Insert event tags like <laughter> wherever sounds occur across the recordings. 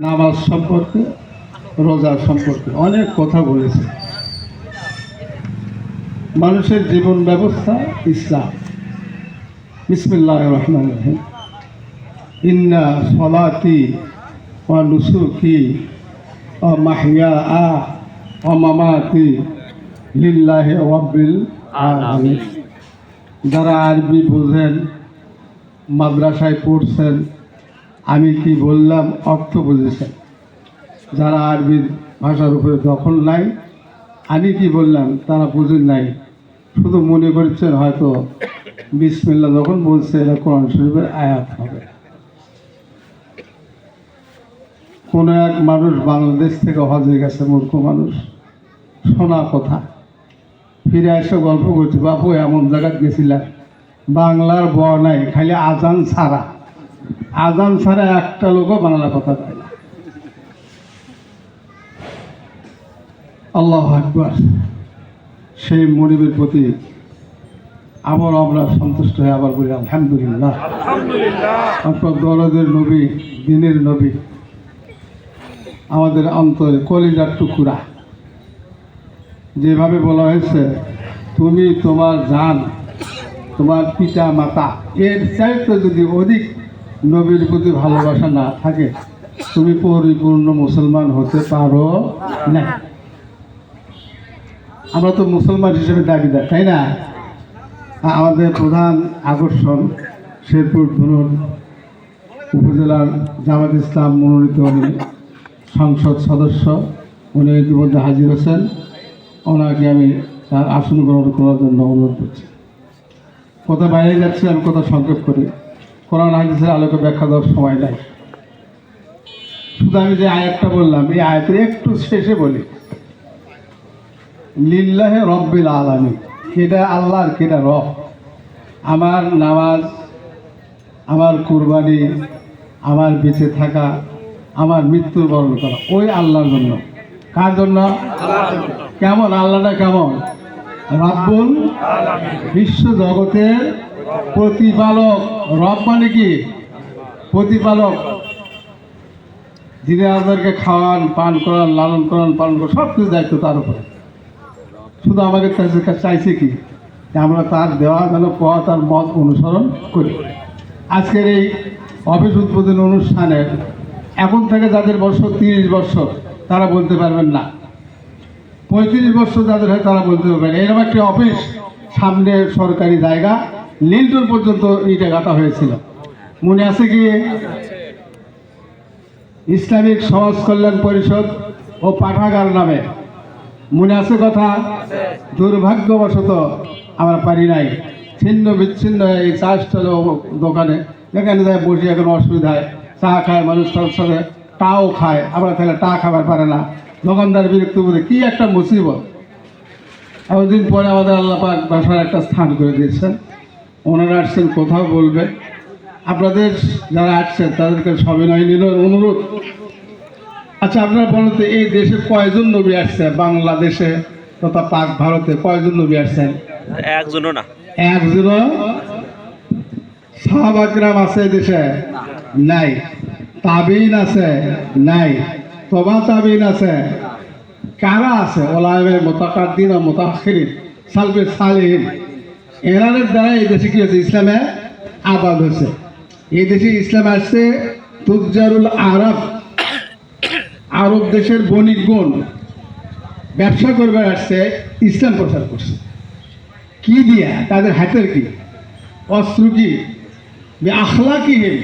নামাজ সম্পর্কে, রোজা সম্পর্কে অনেক কথা বলেছে। মানুষের জীবন ব্যবস্থা ইসলাম। বিসমিল্লাহ রহমান রহিম। ইন্না সলাতি ও নুসুকি ও মাহিয়া আ ও মামাতি লিল্লাহে ওয়াবিল আলামিন। যারা আরবি বোঝেন, মাদ্রাসায় পড়ছেন আমি কি বললাম অর্থ বুঝেছেন? যারা আরবির ভাষার উপরে দখল নাই, আমি কি বললাম তারা বুঝেন নাই। শুধু মনে করছেন হয়তো বিসমিল্লা যখন বলছে এটা কোরআন শরীফের আয়াত হবে। কোনো এক মানুষ বাংলাদেশ থেকে হজে গেছে, মূর্খ মানুষ। শোনা কথা। ফিরে এসে গল্প করছে, বাপু, এমন জায়গায় গেছিলাম। বাংলার ব নাই খালি আজান ছাড়া আজান ছাড়া একটা লোকও বাংলা কথা কয় না। আল্লাহ আকবর। সেই মনিবের প্রতি আবার আমরা সন্তুষ্ট হয়ে আবার বলি আলহামদুলিল্লাহ। আপনার দরদের নবী দিনের নবী আমাদের অন্তরে কলিজার টুকুরা। যেভাবে বলা হয়েছে তুমি তোমার জান তোমার পিতা মাতা এর চাইতে যদি অধিক নবীর প্রতি ভালোবাসা না থাকে, তুমি পরিপূর্ণ মুসলমান হতে পারো না। আমরা তো মুসলমান হিসেবে দাবিদার, তাই না? আমাদের প্রধান আকর্ষণ শেরপুর ধরুন উপজেলার জামাত ইসলাম মনোনীত উনি সংসদ সদস্য, উনি ইতিমধ্যে হাজির হয়েছেন ওনাকে আমি তার আসন গ্রহণ করার জন্য অনুরোধ করছি। কথা বাইরে যাচ্ছে, আমি কথা সংক্ষেপ করি। কোরআন হাদিসের আলোকে ব্যাখ্যা দেওয়ার সময় নাই। শুধু আমি যে আয়াতটা বললাম এই আয়াতের একটু শেষে বলি। লিল্লাহে রব্বিল আলামী কেটা আল্লাহর কেটা রব। আমার নামাজ আমার কুরবানি আমার বেঁচে থাকা আমার মৃত্যুর বরণ করা ওই আল্লাহর জন্য। কার জন্য? কেমন? আল্লাহটা কেমন? রাব্বুল বিশ্ব জগতের প্রতিপালক রব মানে কি? প্রতিপালক। যিনি আমাদেরকে খাওয়ান, পান করান, লালন করান, পালন করান সব কিছু দায়িত্ব তার উপরে। শুধু আমাদের চাইছে কি? আমরা তার দেওয়া যেন পাওয়া তার মত অনুসরণ করি। আজকের এই অফিস উদ্বোধন অনুষ্ঠানের এখন থেকে যাদের বছর তিরিশ বছর, তারা বলতে পারবেন না। পঁয়ত্রিশ বছর যাদের হয় তারা বলতে পারবেন এরকম একটি অফিস সামনে সরকারি জায়গা লিন্টন পর্যন্ত ইটা গাঁথা হয়েছিল। মনে আছে কি? ইসলামিক সমাজ কল্যাণ পরিষদ ও পাঠাগার নামে। মনে আছে কথা? দুর্ভাগ্যবশত আমরা পারি নাই। ছিন্ন বিচ্ছিন্ন এই চা স্টলে দোকানে। যেখানে যায় বসে এখন অসুবিধা হয়। চা খায় মানুষ তার সাথে টাও খায়। আমরা তাহলে টা খাবার পারে না। দোকানদার বিরক্ত বলে কী একটা মুসিবত। এতদিন পরে আমাদের আল্লাহ পাক বাসার একটা স্থান করে দিয়েছেন। ওনারা আসছেন কোথাও বলবে। আপনাদের যারা আসছেন তাদেরকে সবিনয় নিল অনুরোধ। আচ্ছা আপনারা বলেন তো এই দেশে কয়জন নবী আসছে বাংলাদেশে তথা পাক ভারতে কয়জন নবী আসছেন? একজনও না। একজন সাহাবাকরাম আছে দেশে? নাই। তাবিন আছে? নাই। তবা তাবিন আছে? কারা আছে? ওলামের মোতাকাদ্দিন ও মোতাখিরিন সালবে সালিহীন। এরানের দ্বারা এই দেশে কি হয়েছে? ইসলামে আবাদ হয়েছে। এই দেশে ইসলাম আসছে তুজারুল আরব। আরব দেশের বণিকগণ ব্যবসা করবে আসছে, ইসলাম প্রচার করছে। কি দিয়া? তাদের হাতের কি? অস্ত্র কি? আখলাকিহীন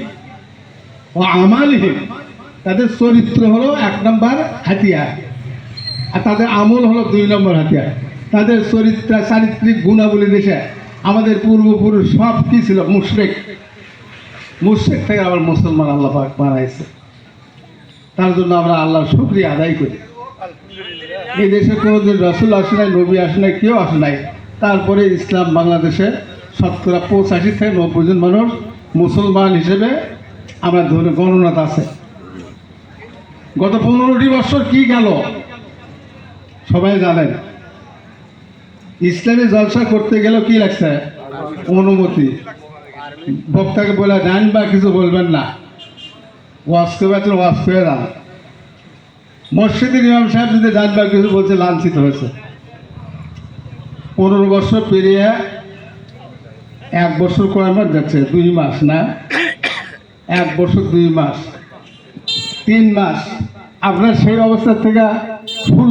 ও আমালহীন তাদের চরিত্র হলো এক নম্বর হাতিয়ার। আর তাদের আমল হলো দুই নম্বর হাতিয়ার। তাদের চরিত্র, চারিত্রিক গুণাবলী দেশে আমাদের পূর্বপুরুষ সব কি ছিল? মুশরেক। মুশরেক থেকে আবার মুসলমান আল্লাহ পাক বানাইছে। তার জন্য আমরা আল্লাহর শুক্রিয়া আদায় করি। এই দেশে কোনোদিন রসুল আসে নাই নবী আসে নাই কেউ আসে নাই। তারপরে ইসলাম বাংলাদেশে শতকরা পঁচাশি থেকে নব্বই জন মানুষ মুসলমান হিসেবে আমরা ধরে গণনাথ আছে। গত পনেরোটি বছর কি গেল? সবাই জানেন। ইসলামী জলসা করতে গেলেও কি লাগছে? অনুমতি। বক্তাকে বলে যান বা কিছু বলবেন না। ওয়াশ করে ওয়াশ করে যান মসজিদের ইমাম সাহেব যদি জানবার কিছু বলছে, লাঞ্ছিত হয়েছে। পনেরো বছর পেরিয়ে এক বছর করে আমার যাচ্ছে? দুই মাস না? এক বছর দুই মাস। তিন মাস। আপনার সেই অবস্থা থেকে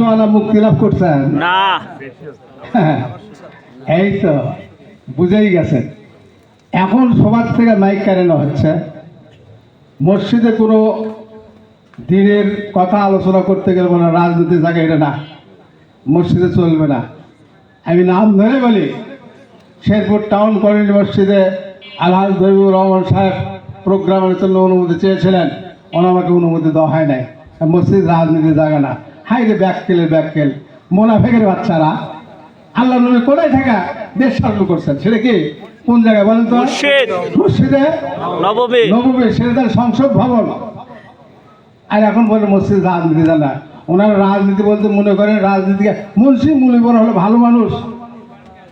আনা মুক্তি লাভ করছেন? না। <laughs> এই তো বুঝেই গেছেন। এখন সবার থেকে মাইক কেড়ানো হচ্ছে। মসজিদে কোনো দিনের কথা আলোচনা করতে গেলে মানে রাজনীতি জায়গা এটা না। মসজিদে চলবে না। আমি নাম ধরে বলি শেরপুর টাউন কমিউনিটি মসজিদে আলহাজ রহমান সাহেব প্রোগ্রামের জন্য অনুমতি চেয়েছিলেন। ওনামাকে অনুমতি দেওয়া হয় নাই। মসজিদ রাজনীতি জায়গা না। হাই রে ব্যাককেলের ব্যাককেল মোনাফেকের বাচ্চারা আল্লাহ নবী কোথায় থাকা? দেশ শাসন করছেন। সেটা কি? কোন জায়গায় বলেন তো? মুর্শিদ। মসজিদে নবমী। নবমী সেটা তার সংসদ ভবন। আর এখন বলে মসজিদ রাজনীতি জানা ওনারা রাজনীতি বলতে মনে করেন রাজনীতিকে মুন্সি মুলিবর হলো ভালো মানুষ।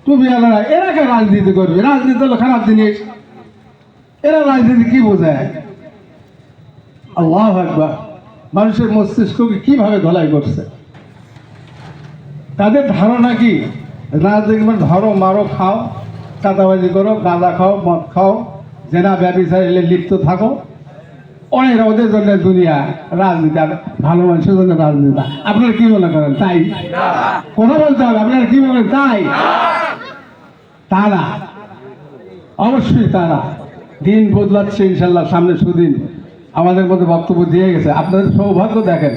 তুমি আলাদা এরা কে রাজনীতি করবে? রাজনীতি হলো খারাপ জিনিস। এরা রাজনীতি কি বোঝায়? আল্লাহ একবার মানুষের মস্তিষ্ককে কীভাবে ধলাই করছে? তাদের ধারণা কি? রাজনীতি মানে ধরো, মারো, খাও, চাঁদাবাজি করো, গাঁদা খাও, মদ খাও, জেনা ব্যবসায় লিপ্ত থাকো। অনেক ওদের জন্য দুনিয়া রাজনীতি, আর ভালো মানুষের জন্য রাজনীতি। আপনারা কি মনে করেন? তাই? কথা বলতে হবে, আপনারা কি বলেন? তাই? তারা, অবশ্যই তারা। দিন বদলাচ্ছে ইনশাল্লাহ, সামনে সুদিন। আমাদের মধ্যে বক্তব্য দিয়ে গেছে। আপনাদের সৌভাগ্য দেখেন।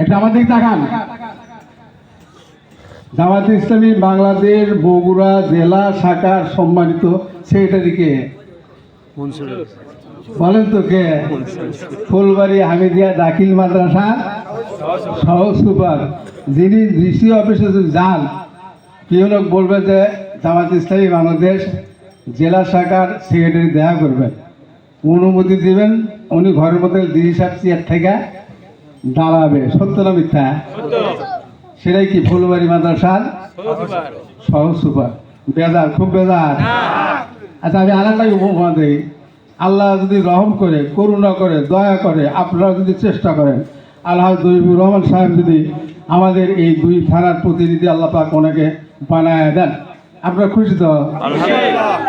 একটা আমাদের তাকান। জামাত ইসলামী বাংলাদেশ বগুড়া জেলা শাখার সম্মানিত সেক্রেটারিকে বলেন তো কে? ফুলবাড়ি হামিদিয়া দাখিল মাদ্রাসা সহ সুপার। যিনি ডিসি অফিসে যদি যান, কেউ লোক বলবে যে জামাত ইসলামী বাংলাদেশ জেলা শাখার সেক্রেটারি দেখা করবেন। অনুমতি দিবেন। উনি ঘরের মধ্যে ডিসি সাহেব চেয়ার থেকে দাঁড়াবে। সত্য না মিথ্যা? সেটাই কি ফুলবাড়ি মাদ্রাসার? সহ সুপার। বেজার খুব বেজার। আচ্ছা আমি আর একটা উপমা দিই। আল্লাহ যদি রহম করে করুণা করে দয়া করে আপনারা যদি চেষ্টা করেন আল্লাহ দইবুর রহমান সাহেব যদি আমাদের এই দুই থানার প্রতিনিধি আল্লাহ পাক ওনাকে বানায় দেন আপনারা খুশি তো?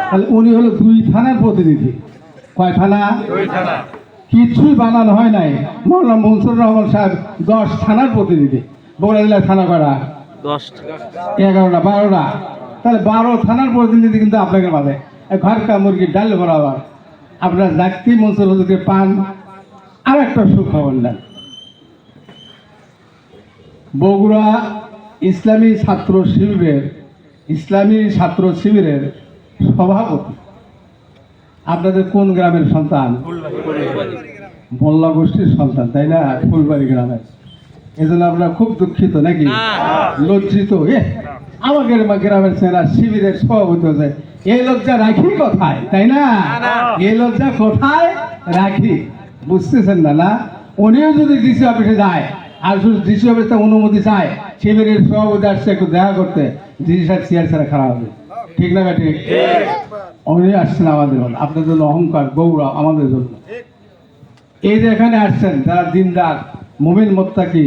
তাহলে উনি হলো দুই থানার প্রতিনিধি। কয় থানা। কিছুই বানানো হয় নাই। মৌলানা মনসুর রহমান সাহেব দশ থানার প্রতিনিধি। বগুড়া জেলার থানা করা এগারোটা বারোটা। তাহলে বারো থানার প্রতিনিধি কিন্তু আপনাকে পাবে ঘর কা মুরগি ডাল বরাবর। আপনার জাতি মনসুর হুজুরকে পান। আর একটা সুখবর নেন। বগুড়া ইসলামী ছাত্র শিবিরের ইসলামী ছাত্র শিবিরের সভাপতি। আপনাদের কোন গ্রামের সন্তান? মোল্লা গোষ্ঠীর সন্তান তাই না? ফুলবাড়ি গ্রামের। এই জন্য আপনারা খুব দুঃখিত নাকি? লজ্জিত এ আমাদের গ্রামের সেনা শিবিরের সভাপতি হচ্ছে এই লজ্জা রাখি কোথায় তাই না? এই লজ্জা কোথায় রাখি? বুঝতেছেন না না? উনিও যদি ডিসি অফিসে যায় আর শুধু ডিসি অফিসে অনুমতি চায় শিবিরের সভাপতি আসছে একটু দেখা করতে ডিসি সাহেব চেয়ার ছাড়া খারাপ হবে। ঠিক না ঠিক। উনি আসছেন আমাদের জন্য। আপনাদের জন্য অহংকার গৌরব আমাদের জন্য। এই যে এখানে আসছেন যারা দিনদার মুমিন মোত্তাকি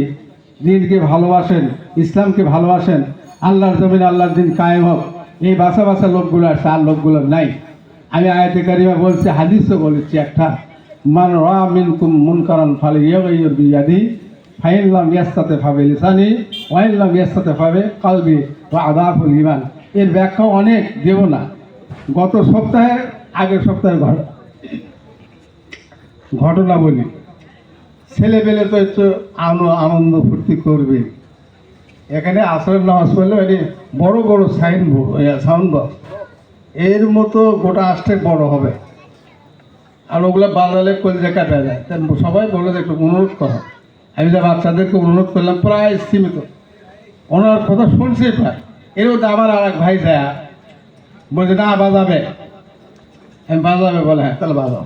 দিনকে ভালোবাসেন ইসলামকে ভালোবাসেন আল্লাহর জমিন আল্লাহর দিন কায়েম হোক এই বাসা বাসা লোকগুলো আসছে আর লোকগুলো নাই। আমি আয়াতে কারিমা বলছি হাদিসও বলেছি একটা মান রা মিনকুম মুনকারান ফালে ইয়াগাইয়ুর বিয়াদি ফাইল্লাম ইয়াস্তাতে ফাবে লিসানি ওয়াইল্লাম ইয়াস্তাতে ফাবে কালবি বা আদাফুল ইমান। এর ব্যাখ্যা অনেক, দেব না। গত সপ্তাহে, আগের সপ্তাহের ঘটনা ঘটনা বলি। ছেলেবেলে তো একটু আনো- আনন্দ ফুর্তি করবে। এখানে আসরের নামাজ পড়লে এটি বড় বড় সাইন সাউন্ড বক্স। এর মতো গোটা আসতে বড় হবে। আর ওগুলো বাজালে কলজে কাটা যায়। সবাই বলে একটু অনুরোধ করো। আমি যে বাচ্চাদেরকে অনুরোধ করলাম, প্রায় সীমিত। ওনার কথা শুনছি প্রায়। এর মধ্যে আমার আর এক ভাই যায়। বলছে না বাজাবে। আমি বাজাবে বলে। হ্যাঁ তাহলে বাজাও।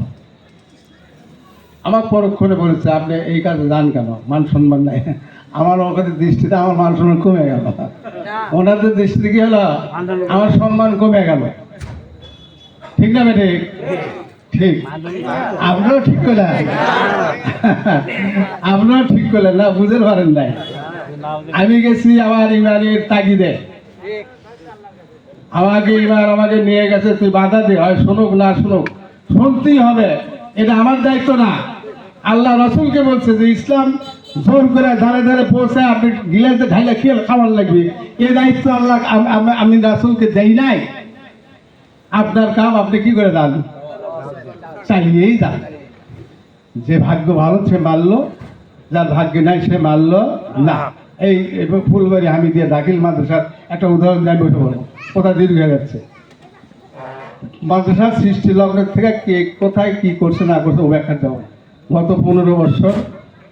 আমার পরক্ষণে বলেছে আপনি এই কাজে যান কেন? মান সম্মান নাই। আমার ওখানে দৃষ্টিতে আমার মান সম্মান কমে গেল। ওনাদের দৃষ্টিতে কি হলো? আমার সম্মান কমে গেল। ঠিক না ঠিক ঠিক। আপনারাও ঠিক করলেন। আপনারাও ঠিক করলেন না বুঝতে পারেন নাই। আমি গেছি আমার ইমানের তাগিদে। আমাকে এবার আমাকে নিয়ে গেছে, তুই বাধা দে। হয় শুনুক, না শুনুক, শুনতেই হবে। এটা আমার দায়িত্ব না। আল্লাহ রসুলকে বলছে যে, ইসলাম জোর করে ধারে ধারে পৌঁছে আপনি গিলাসে ঢাইলে খেয়ে খাবার লাগবে। এ দায়িত্ব আল্লাহ আমি রাসুলকে দেই নাই। আপনার কাম আপনি কি করে দান? চালিয়েই দান। যে ভাগ্য ভালো, সে মারলো। যার ভাগ্য নাই, সে মারলো না। এই ফুলবাড়ি আমি দিয়ে দাখিল মাদ্রাসার একটা উদাহরণ দিয়ে বসে বলব কোথা দীর্ঘ হয়ে যাচ্ছে? মাদ্রাসার সৃষ্টি লগ্ন থেকে কে কোথায় কি করছে না করছে ও ব্যাখ্যা দেওয়া গত পনেরো বছর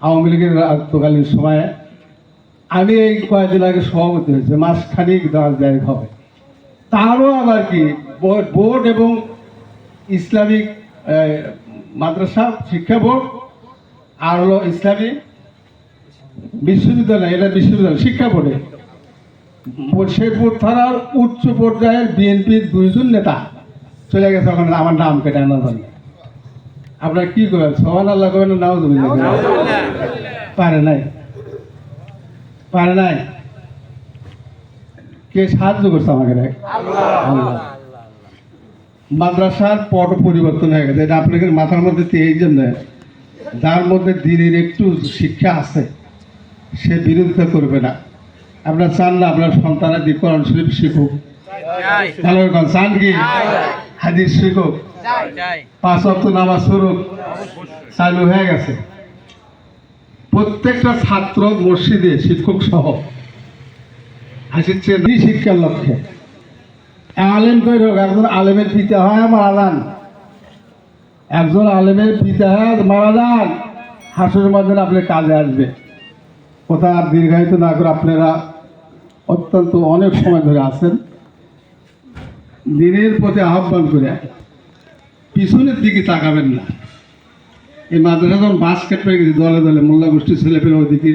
আওয়ামী লীগের রাজত্বকালীন সময়ে আমি এই কয়েকদিন আগে সভাপতি হয়েছে, মাসখানিক দেওয়া যায় হবে। তারও আবার কি বোর্ড এবং ইসলামিক মাদ্রাসা, শিক্ষা বোর্ড আর হলো ইসলামিক বিশ্ববিদ্যালয়, এটা বিশ্ববিদ্যালয়, শিক্ষা বোর্ডে। থানার উচ্চ পর্যায়ের বিএনপির দুইজন নেতা চলে গেছে ওখানে আমার নাম কেটে আপনারা কি করেন? সমান আল্লাহ করেন নাও তুমি পারে নাই। পারে নাই। কে সাহায্য করছে আমাকে দেখ? মাদ্রাসার পট পরিবর্তন হয়ে গেছে। এটা আপনাদের মাথার মধ্যে এই জন্য যার মধ্যে দিনের একটু শিক্ষা আছে। সে বিরোধিতা করবে না। আপনার চান না আপনার সন্তানের দিক কোরআন শরীফ শিখুক ভালো রকম চান কি? হাদিস শিখুক। পাঁচ অক্ট নামাজ পড়ুক। চালু হয়ে গেছে। প্রত্যেকটা ছাত্র মসজিদে শিক্ষক সহ আসছে এই শিক্ষার লক্ষ্যে। আলেম কই হোক একজন আলেমের পিতা হয় মারা যান। একজন আলেমের পিতা হয় মারা যান। হাসুর মাধ্যমে আপনি কাজে আসবে কথা আর দীর্ঘায়িত না করে আপনারা অত্যন্ত অনেক সময় ধরে আছেন। দিনের পথে আহ্বান করে পিছনের দিকে তাকাবেন না। এই মাদ্রাসা যখন বাস কেটে গেছে দলে দলে, মোল্লা গোষ্ঠীর ছেলেপেলে ওইদিকে